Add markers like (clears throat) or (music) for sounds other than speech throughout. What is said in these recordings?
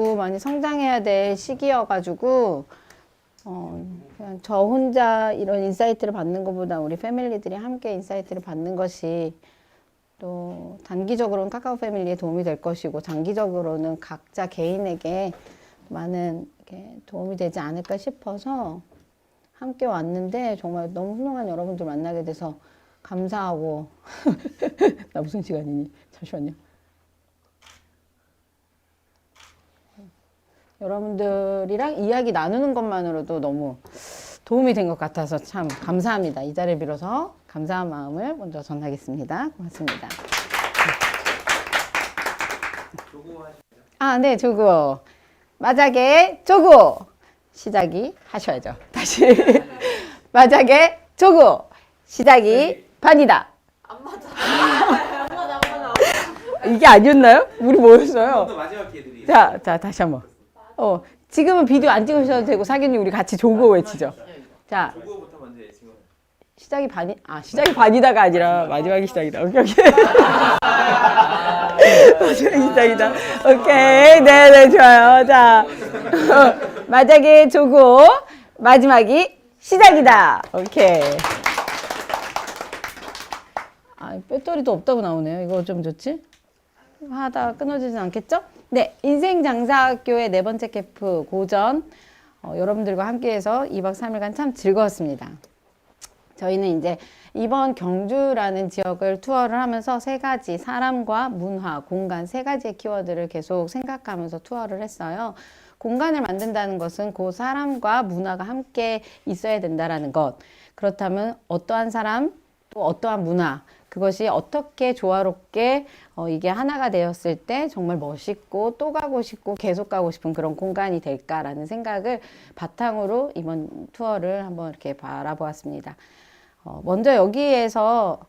많이 성장해야 될 시기여가지고 어, 그냥 저 혼자 이런 인사이트를 받는 것보다 우리 패밀리들이 함께 인사이트를 받는 것이 또 단기적으로는 카카오 패밀리에 도움이 될 것이고 장기적으로는 각자 개인에게 많은 도움이 되지 않을까 싶어서 함께 왔는데 정말 너무 훌륭한 여러분들 만나게 돼서 감사하고 (laughs) 나 무슨 시간이니? 잠시만요. 여러분들이랑 이야기 나누는 것만으로도 너무 도움이 된 것 같아서 참 감사합니다. 이 자리를 빌어서 감사한 마음을 먼저 전하겠습니다. 고맙습니다. 아, 네, 조구. 마작의 조구. 시작이 하셔야죠. 다시. (laughs) 마작의 조구. 시작이 반이다. 안 맞아. 안 맞아, 안 맞아. 이게 아니었나요? 우리 뭐였어요? 또 마지막 기회 드리겠습니다. 자, 자, 다시 한 번. 어, 지금은 비디오 안 찍으셔도 되고, 사견님 우리 같이 조고 외치죠. 자, 조구부터 먼저 지금 시작이 반이, 아, 시작이 반이다가 아니라 마지막이 시작이다. 오케이, 오케이. (laughs) 마지막이 시작이다. 오케이. 네네, 좋아요. 자, 어, 마지막에 조고, 마지막이 시작이다. 오케이. 아, 배터리도 없다고 나오네요. 이거 좀 좋지? 하다 끊어지진 않겠죠? 네, 인생 장사학교의 네 번째 캠프 고전 어, 여러분들과 함께해서 2박 3일간 참 즐거웠습니다. 저희는 이제 이번 경주라는 지역을 투어를 하면서 세 가지 사람과 문화, 공간 세 가지의 키워드를 계속 생각하면서 투어를 했어요. 공간을 만든다는 것은 그 사람과 문화가 함께 있어야 된다라는 것. 그렇다면 어떠한 사람 또 어떠한 문화 그것이 어떻게 조화롭게 어, 이게 하나가 되었을 때 정말 멋있고 또 가고 싶고 계속 가고 싶은 그런 공간이 될까라는 생각을 바탕으로 이번 투어를 한번 이렇게 바라보았습니다. 어, 먼저 여기에서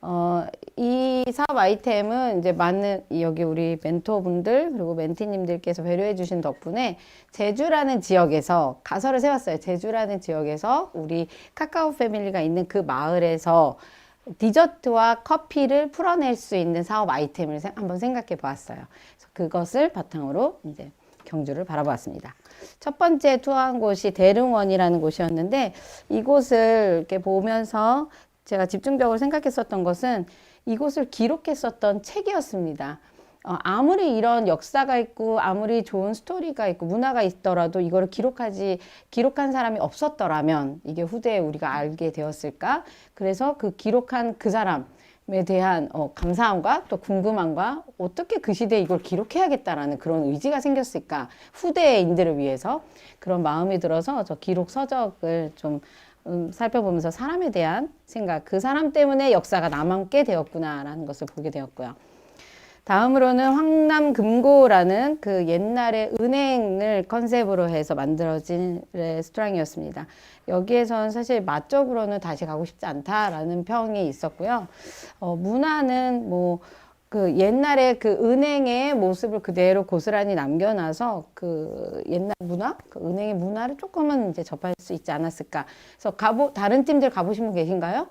어, 이 사업 아이템은 이제 많은 이 여기 우리 멘토분들 그리고 멘티님들께서 배려해 주신 덕분에 제주라는 지역에서 가설을 세웠어요. 제주라는 지역에서 우리 카카오 패밀리가 있는 그 마을에서 디저트와 커피를 풀어낼 수 있는 사업 아이템을 생- 한번 생각해 보았어요. 그것을 바탕으로 이제 경주를 바라보았습니다. 첫 번째 투어한 곳이 대릉원이라는 곳이었는데 이곳을 이렇게 보면서 제가 집중적으로 생각했었던 것은 이곳을 기록했었던 책이었습니다. 어, 아무리 이런 역사가 있고 아무리 좋은 스토리가 있고 문화가 있더라도 이거를 기록하지 기록한 사람이 없었더라면 이게 후대에 우리가 알게 되었을까? 그래서 그 기록한 그 사람에 대한 어, 감사함과 또 궁금함과 어떻게 그 시대에 이걸 기록해야겠다라는 그런 의지가 생겼을까? 후대인들을 위해서 그런 마음이 들어서 저 기록 서적을 좀 음, 살펴보면서 사람에 대한 생각, 그 사람 때문에 역사가 남게 되었구나라는 것을 보게 되었고요. 다음으로는 황남 금고라는 그 옛날의 은행을 컨셉으로 해서 만들어진 레스토랑이었습니다. 여기에선 사실 맛적으로는 다시 가고 싶지 않다라는 평이 있었고요. 어, 문화는 뭐 그 옛날에 그 은행의 모습을 그대로 고스란히 남겨놔서 그 옛날 문화, 그 은행의 문화를 조금은 이제 접할 수 있지 않았을까. 그래서 가보 다른 팀들 가보신 분 계신가요?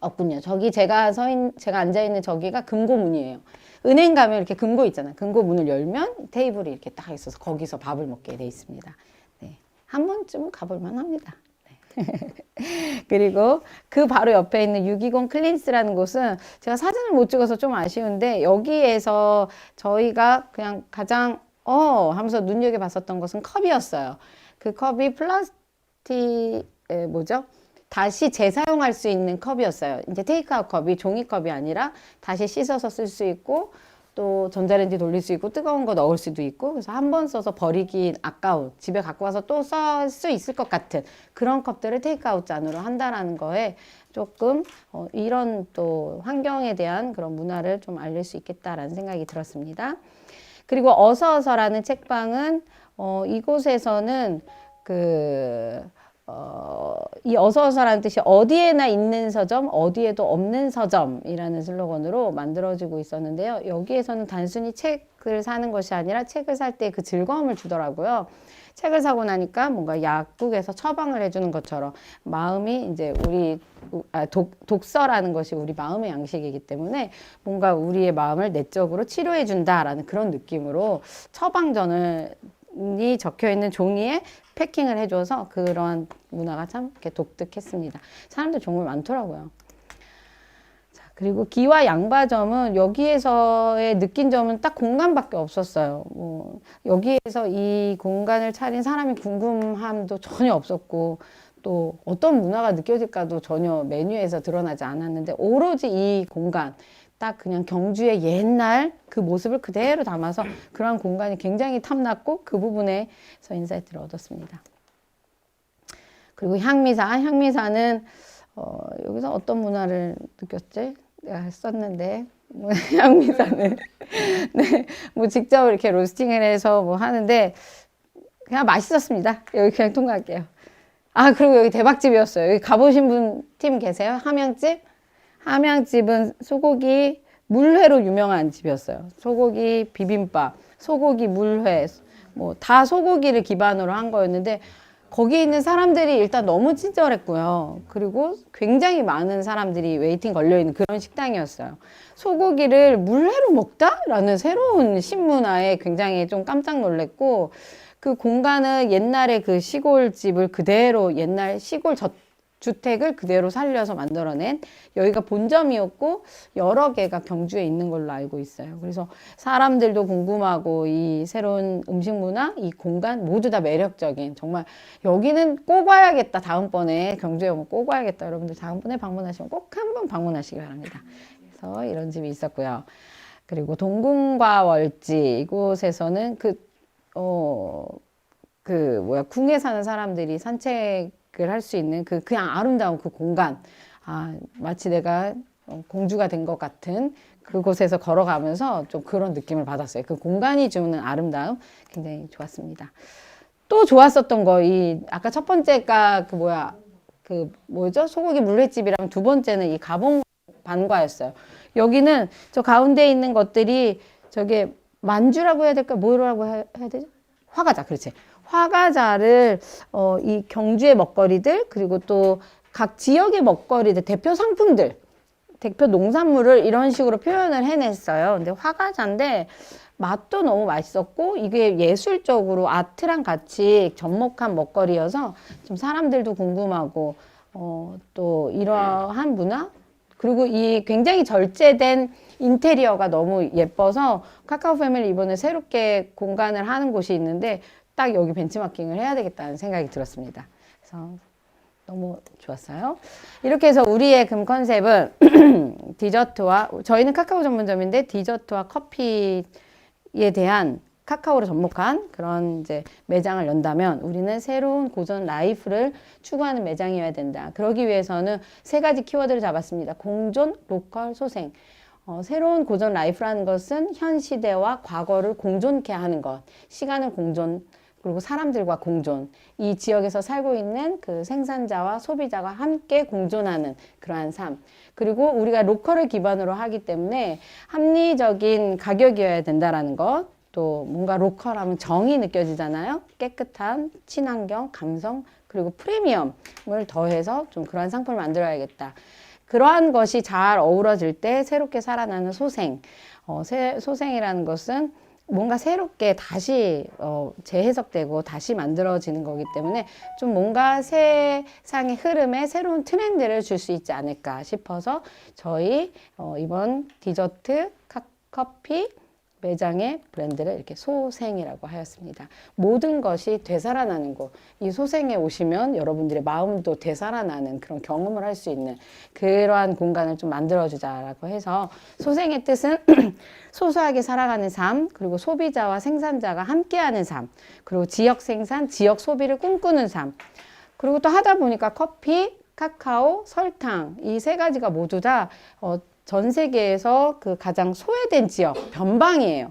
없군요. 저기 제가 서 있, 제가 앉아 있는 저기가 금고 문이에요. 은행 가면 이렇게 금고 있잖아요. 금고 문을 열면 테이블이 이렇게 딱 있어서 거기서 밥을 먹게 돼 있습니다. 네. 한 번쯤은 가볼 만합니다. 네. (laughs) 그리고 그 바로 옆에 있는 620 클린스라는 곳은 제가 사진을 못 찍어서 좀 아쉬운데 여기에서 저희가 그냥 가장 어 하면서 눈여겨 봤었던 것은 컵이었어요. 그 컵이 플라스틱 에, 뭐죠? 다시 재사용할 수 있는 컵이었어요. 이제 테이크아웃 컵이 종이컵이 아니라 다시 씻어서 쓸 수 있고 또 전자레인지 돌릴 수 있고 뜨거운 거 넣을 수도 있고 그래서 한 번 써서 버리기 아까운 집에 갖고 와서 또 쓸 수 있을 것 같은 그런 컵들을 테이크아웃 잔으로 한다라는 거에 조금 어, 이런 또 환경에 대한 그런 문화를 좀 알릴 수 있겠다라는 생각이 들었습니다. 그리고 어서 어서라는 책방은 어, 이곳에서는 그 어, 이 어서어서라는 뜻이 어디에나 있는 서점, 어디에도 없는 서점이라는 슬로건으로 만들어지고 있었는데요. 여기에서는 단순히 책을 사는 것이 아니라 책을 살 때 그 즐거움을 주더라고요. 책을 사고 나니까 뭔가 약국에서 처방을 해주는 것처럼 마음이 이제 우리 아, 독, 독서라는 것이 우리 마음의 양식이기 때문에 뭔가 우리의 마음을 내적으로 치료해 준다라는 그런 느낌으로 처방전을 이 적혀 있는 종이에 패킹을 해줘서 그런 문화가 참 이렇게 독특했습니다. 사람들 정말 많더라고요. 자, 그리고 기와 양바점은 여기에서의 느낀 점은 딱 공간밖에 없었어요. 뭐 여기에서 이 공간을 차린 사람이 궁금함도 전혀 없었고 또 어떤 문화가 느껴질까도 전혀 메뉴에서 드러나지 않았는데 오로지 이 공간 딱 그냥 경주의 옛날 그 모습을 그대로 담아서 그러한 공간이 굉장히 탐났고 그 부분에서 인사이트를 얻었습니다. 그리고 향미사, 향미사는 어, 여기서 어떤 문화를 느꼈지? 내가 썼는데 뭐 (laughs) 향미사는 네, 뭐 직접 이렇게 로스팅을 해서 뭐 하는데 그냥 맛있었습니다. 여기 그냥 통과할게요. 아 그리고 여기 대박집이었어요. 여기 가보신 분 팀 계세요? 함양집? 함양집은 소고기 물회로 유명한 집이었어요. 소고기 비빔밥, 소고기 물회, 뭐 다 소고기를 기반으로 한 거였는데 거기 있는 사람들이 일단 너무 친절했고요. 그리고 굉장히 많은 사람들이 웨이팅 걸려 있는 그런 식당이었어요. 소고기를 물회로 먹다라는 새로운 신문화에 굉장히 좀 깜짝 놀랐고 그 공간은 옛날에 그 시골 집을 그대로 옛날 시골 저, 주택을 그대로 살려서 만들어낸 여기가 본점이었고 여러 개가 경주에 있는 걸로 알고 있어요. 그래서 사람들도 궁금하고 이 새로운 음식 문화, 이 공간 모두 다 매력적인 정말 여기는 꼭 와야겠다. 다음번에 경주에 오면 꼭 와야겠다. 여러분들 다음번에 방문하시면 꼭 한번 방문하시기 바랍니다. 그래서 이런 집이 있었고요. 그리고 동궁과 월지 이곳에서는 그 어, 그 뭐야 궁에 사는 사람들이 산책을 할 수 있는 그 그냥 아름다운 그 공간 아 마치 내가 어, 공주가 된 것 같은 그곳에서 걸어가면서 좀 그런 느낌을 받았어요. 그 공간이 주는 아름다움 굉장히 좋았습니다. 또 좋았었던 거 이 아까 첫 번째가 그 뭐야 그 뭐죠 소고기 물회집이랑 두 번째는 이 가봉 반과였어요. 여기는 저 가운데 있는 것들이 저게 만주라고 해야 될까 뭐라고 해- 해야 되죠? 화과자 그렇지. 화과자를 어, 이 경주의 먹거리들 그리고 또 각 지역의 먹거리들 대표 상품들 대표 농산물을 이런 식으로 표현을 해냈어요. 근데 화과자인데 맛도 너무 맛있었고 이게 예술적으로 아트랑 같이 접목한 먹거리여서 좀 사람들도 궁금하고 어, 또 이러한 문화 그리고 이 굉장히 절제된 인테리어가 너무 예뻐서 카카오 패밀리 이번에 새롭게 공간을 하는 곳이 있는데 딱 여기 벤치마킹을 해야 되겠다는 생각이 들었습니다. 그래서 너무 좋았어요. 이렇게 해서 우리의 금 컨셉은 (clears throat) 디저트와 저희는 카카오 전문점인데 디저트와 커피에 대한 카카오로 접목한 그런 이제 매장을 연다면 우리는 새로운 고전 라이프를 추구하는 매장이어야 된다. 그러기 위해서는 세 가지 키워드를 잡았습니다. 공존, 로컬, 소생. 어, 새로운 고전 라이프라는 것은 현 시대와 과거를 공존케 하는 것. 시간을 공존, 그리고 사람들과 공존. 이 지역에서 살고 있는 그 생산자와 소비자가 함께 공존하는 그러한 삶. 그리고 우리가 로컬을 기반으로 하기 때문에 합리적인 가격이어야 된다라는 것. 또 뭔가 로컬하면 정이 느껴지잖아요. 깨끗한 친환경, 감성, 그리고 프리미엄을 더해서 좀 그러한 상품을 만들어야겠다. 그러한 것이 잘 어우러질 때 새롭게 살아나는 소생. 어, 새, 소생이라는 것은 뭔가 새롭게 다시 어, 재해석되고 다시 만들어지는 거기 때문에 좀 뭔가 세상의 흐름에 새로운 트렌드를 줄 수 있지 않을까 싶어서 저희 어, 이번 디저트 카, 커피 매장의 브랜드를 이렇게 소생이라고 하였습니다. 모든 것이 되살아나는 곳. 이 소생에 오시면 여러분들의 마음도 되살아나는 그런 경험을 할 수 있는 그러한 공간을 좀 만들어주자라고 해서 소생의 뜻은 (clears throat) 소소하게 살아가는 삶, 그리고 소비자와 생산자가 함께하는 삶, 그리고 지역 생산, 지역 소비를 꿈꾸는 삶. 그리고 또 하다 보니까 커피, 카카오, 설탕 이 세 가지가 모두 다 어, 전 세계에서 그 가장 소외된 지역 변방이에요.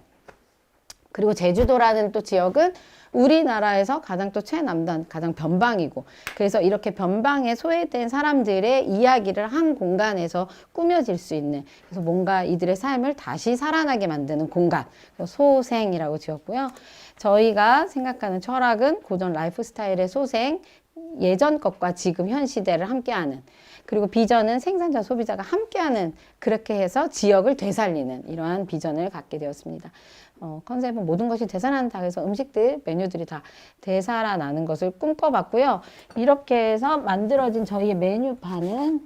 그리고 제주도라는 또 지역은 우리나라에서 가장 또 최남단, 가장 변방이고, 그래서 이렇게 변방에 소외된 사람들의 이야기를 한 공간에서 꾸며질 수 있는, 그래서 뭔가 이들의 삶을 다시 살아나게 만드는 공간, 소생이라고 지었고요. 저희가 생각하는 철학은 고전 라이프 스타일의 소생, 예전 것과 지금 현 시대를 함께하는 그리고 비전은 생산자 소비자가 함께하는 그렇게 해서 지역을 되살리는 이러한 비전을 갖게 되었습니다. 어, 컨셉은 모든 것이 되살아난다 그래서 음식들 메뉴들이 다 되살아나는 것을 꿈꿔봤고요. 이렇게 해서 만들어진 저희의 메뉴판은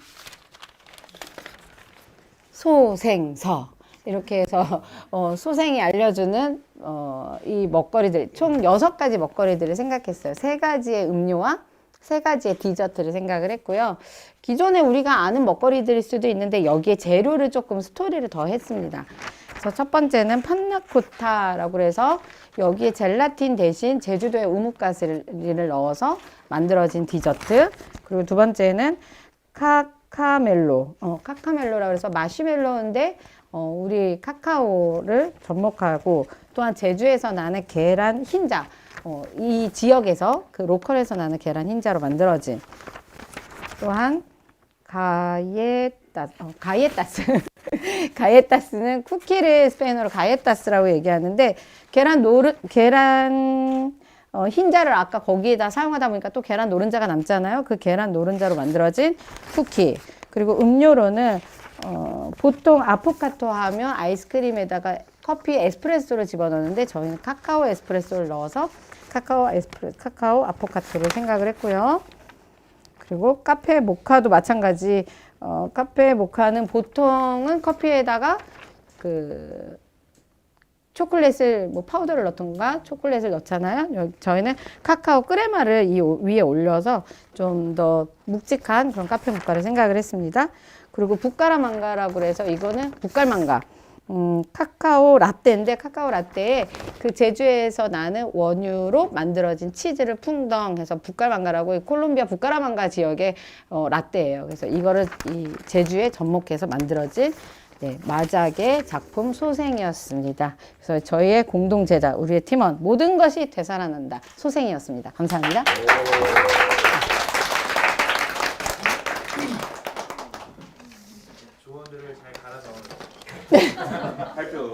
소생서 이렇게 해서 어, 소생이 알려주는 어, 이 먹거리들 총 여섯 가지 먹거리들을 생각했어요. 세 가지의 음료와 세 가지의 디저트를 생각을 했고요. 기존에 우리가 아는 먹거리들일 수도 있는데 여기에 재료를 조금 스토리를 더 했습니다. 그래서 첫 번째는 판나코타라고 해서 여기에 젤라틴 대신 제주도의 우뭇가스를 넣어서 만들어진 디저트. 그리고 두 번째는 카카멜로. 어, 카카멜로라고 해서 마시멜로인데 어, 우리 카카오를 접목하고 또한 제주에서 나는 계란 흰자. 어, 이 지역에서 그 로컬에서 나는 계란 흰자로 만들어진 또한 가예따 어, 가예따스 (laughs) 가예따스는 쿠키를 스페인어로 가예따스라고 얘기하는데 계란 노르 계란 어, 흰자를 아까 거기에다 사용하다 보니까 또 계란 노른자가 남잖아요. 그 계란 노른자로 만들어진 쿠키. 그리고 음료로는 어, 보통 아포카토 하면 아이스크림에다가 커피 에스프레소를 집어넣는데 저희는 카카오 에스프레소를 넣어서 카카오 에스프레 카카오 아포카토를 생각을 했고요. 그리고 카페 모카도 마찬가지. 어, 카페 모카는 보통은 커피에다가 그 초콜릿을 뭐 파우더를 넣던가 초콜릿을 넣잖아요. 여- 저희는 카카오 크레마를 이 오- 위에 올려서 좀 더 묵직한 그런 카페 모카를 생각을 했습니다. 그리고 부까라망가라고 그래서 이거는 부깔망가. 음, 카카오 라떼인데 카카오 라떼에 그 제주에서 나는 원유로 만들어진 치즈를 풍덩해서 이 콜롬비아 부까라망가 지역의 어, 라떼예요. 그래서 이거를 이 제주에 접목해서 만들어진 네, 마작의 작품 소생이었습니다. 그래서 저희의 공동 제작, 우리의 팀원 모든 것이 되살아난다. 소생이었습니다. 감사합니다. 조언